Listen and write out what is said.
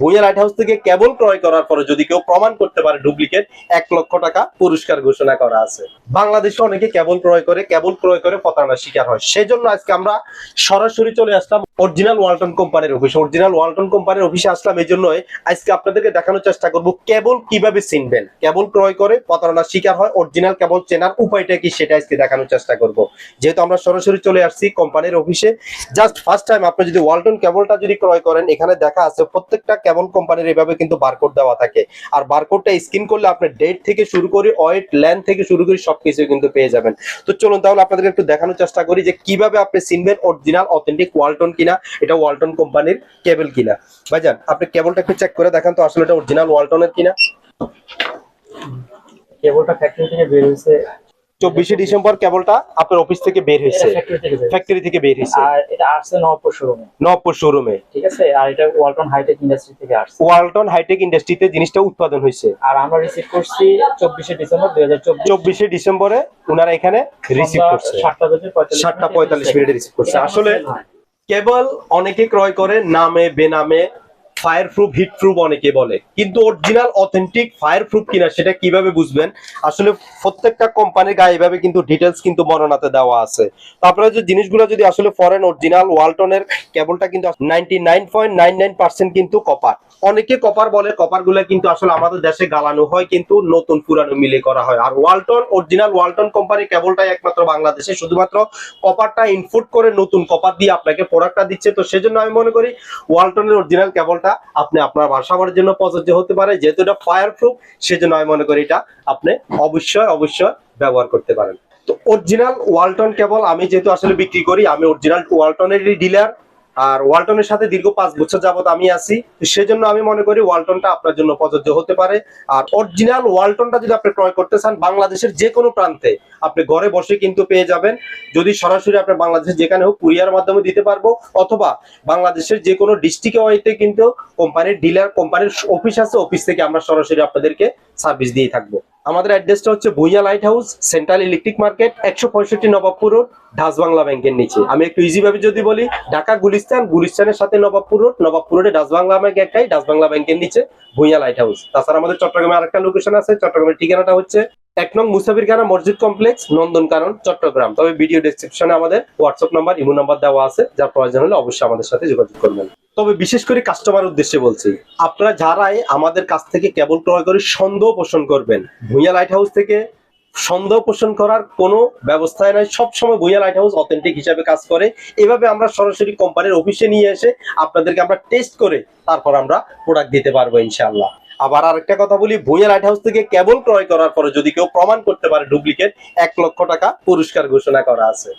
Bhuiyan light house থেকে কেবল ক্রয় করার পরে যদি কেউ প্রমাণ করতে পারে ডুপ্লিকেট এক লক্ষ টাকা পুরস্কার ঘোষণা করা আছে। বাংলাদেশে অনেকে কেবল ক্রয় করে, কেবল ক্রয় করে প্রতারণার শিকার হয়। সেজন্য আজকে আমরা সরাসরি চলে আসলাম অরিজিনাল ওয়ালটন কোম্পানির অফিসে অরিজিনাল ওয়ালটন কোম্পানির অফিসে আসলাম এই জন্যই আজকে আপনাদেরকে দেখানোর চেষ্টা করব কেবল কীভাবে চিনবেন। কেবল ক্রয় করে প্রতারণার শিকার হয় অরিজিনাল কেবল চেনার উপায়টা কি সেটা আজকে দেখানোর চেষ্টা করব। যেহেতু আমরা সরাসরি চলে আসছি কোম্পানির অফিসে জাস্ট ফার্স্ট টাইম আপনি যদি ওয়ালটন কেবলটা যদি ক্রয় করেন, এখানে দেখা আছে প্রত্যেকটা কেবল কোম্পানির এভাবে কিন্তু বারকোড দেওয়া থাকে। আর বারকোডটা স্ক্যান করলে আপনি ডেট থেকে শুরু করে ওয়েট লেন্থ থেকে শুরু করে সবকিছু কিন্তু পেয়ে যাবেন। তো চলুন তাহলে আপনাদেরকে একটু দেখানোর চেষ্টা করি যে কীভাবে আপনি চিনবেন অরিজিনাল অথেন্টিক ওয়ালটন কিনা, এটা ওয়ালটন কোম্পানির কেবল কিনা। ভাইজান, আপনি কেবলটা একটু চেক করে দেখেন তো, আসলে এটা অরিজিনাল ওয়ালটনের কিনা। কেবলটা ফ্যাক্টরি থেকে বের চব্বিশে ডিসেম্বর কেবলটা আপনার অফিস থেকে বের হয়েছে। ফ্যাক্টরি থেকে বের হয়েছে। আর এটা আসছে নবপুর শোরুমে নবপুর শোরুমে ঠিক আছে? আর এটা ওয়ালটন হাইটেক ইন্ডাস্ট্রি থেকে আসছে। ওয়ালটন হাইটেক ইন্ডাস্ট্রিতে জিনিসটা উৎপাদন হয়েছে। আর আমরা রিসিভ করছি চব্বিশে ডিসেম্বর দুই হাজার চব্বিশে। ডিসেম্বরে ওনারা এখানে রিসিভ করছে। সাতটা বেজে সাতটা মিনিটে পঁয়তাল্লিশ মিনিটে রিসিভ করছে। আসলে কেবল অনেকে ক্রয় করে নামে বেনামে ফায়ার প্রুফ হিট প্রুফ অনেকে বলে। কিন্তু অরিজিনাল অথেন্টিক ফায়ার প্রুফ কিনা সেটা কীভাবে বুঝবেন? আসলে প্রত্যেকটা কোম্পানির গায়ে এভাবে কিন্তু ডিটেলস কিন্তু বর্ণনাতে দেওয়া আছে। তো আপনারা যে জিনিসগুলো যদি আসলে ফরেন অরিজিনাল ওয়ালটনের কেবলটা কিন্তু নাইনটি কিন্তু কপার অনেকে কপার বলে কপারগুলো কিন্তু আসলে আমাদের দেশে গালানো হয়, কিন্তু নতুন, পুরানো মিলে করা হয়। আর ওয়ালটন অরিজিনাল ওয়ালটন কোম্পানি কেবলটাই একমাত্র বাংলাদেশে। শুধুমাত্র কপারটা ইনপুট করে নতুন কপার দিয়ে আপনাকে প্রোডাক্টটা দিচ্ছে। তো সেজন্য আমি মনে করি ওয়ালটনের অরিজিনাল কেবলটা আপনি আপনার বাসাবার জন্য প্রযোজ্য হতে পারে। যেহেতু এটা ফায়ার প্রুফ সেজন্য আমি মনে করি এটা আপনি অবশ্যই অবশ্যই ব্যবহার করতে পারেন। তো অরিজিনাল ওয়ালটন কেবল আমি যেহেতু আসলে বিক্রি করি, আমি অরিজিনাল ওয়ালটনেরই ডিলার আর ওয়ালটনের সাথে দীর্ঘ পাঁচ বছর যাবত আমি আছি সেজন্য আমি মনে করি ওয়ালটনটা আপনার জন্য প্রযোজ্য হতে পারে। আর অরিজিনাল ওয়ালটনটা যদি আপনি ক্রয় করতে চান, বাংলাদেশের যে কোনো প্রান্তে আপনি ঘরে বসে কিন্তু পেয়ে যাবেন। যদি সরাসরি আপনি বাংলাদেশের যেখানে হোক কুরিয়ার মাধ্যমে দিতে পারব, অথবা বাংলাদেশের যে কোনো ডিস্ট্রিক্টে হইতে কিন্তু কোম্পানির ডিলার কোম্পানির অফিস আছে অফিস থেকে আমরা সরাসরি আপনাদেরকে সার্ভিস দিয়ে থাকব। আমাদের অ্যাড্রেসটা হচ্ছে Bhuiya light house central electric market একশো পঁয়ষট্টি নবাবপুর রোড ঢাস বাংলা ব্যাংকের নিচে। আমি একটু ইজিভাবে যদি বলি, ঢাকা গুলিস্তান গুলিস্তানের সাথে নবাবপুর রোড নবাবপুর রোডে ডাস বাংলা ব্যাংক একটাই ডাস বাংলা ব্যাংকের নিচে ভুইয়া লাইট হাউস তাছাড়া আমাদের চট্টগ্রামে আরেকটা লোকেশন আছে, চট্টগ্রামের ঠিকানাটা হচ্ছে এক নং মুসাফির খানা মসজিদ কমপ্লেক্স নন্দন কারণ চট্টগ্রাম। তবে ভিডিও ডেসক্রিপশনে আমাদের হোয়াটসঅ্যাপ নাম্বার ইমো নাম্বার দেওয়া আছে, যার প্রয়োজন হলে অবশ্যই আমাদের সাথে যোগাযোগ করবেন। তবে বিশেষ করে কাস্টমার উদ্দেশ্যে বলছি, আপনারা যারাই আমাদের কাছ থেকে কেবল ক্রয় করে সন্দেহ পোষণ করবেন, ভুইয়া লাইট হাউস থেকে সন্দেহ পোষণ করার কোনো ব্যবস্থায় নাই। সবসময় ভুইয়া লাইট হাউস অথেন্টিক হিসাবে কাজ করে। এভাবে আমরা সরাসরি কোম্পানির অফিসে নিয়ে এসে আপনাদেরকে আমরা টেস্ট করে তারপর আমরা প্রোডাক্ট দিতে পারব ইনশাল্লাহ আবার আরেকটা কথা বলি, ভুইয়া লাইট হাউস থেকে কেবল ক্রয় করার পরে যদি কেউ প্রমাণ করতে পারে ডুপ্লিকেট এক লক্ষ টাকা পুরস্কার ঘোষণা করা আছে।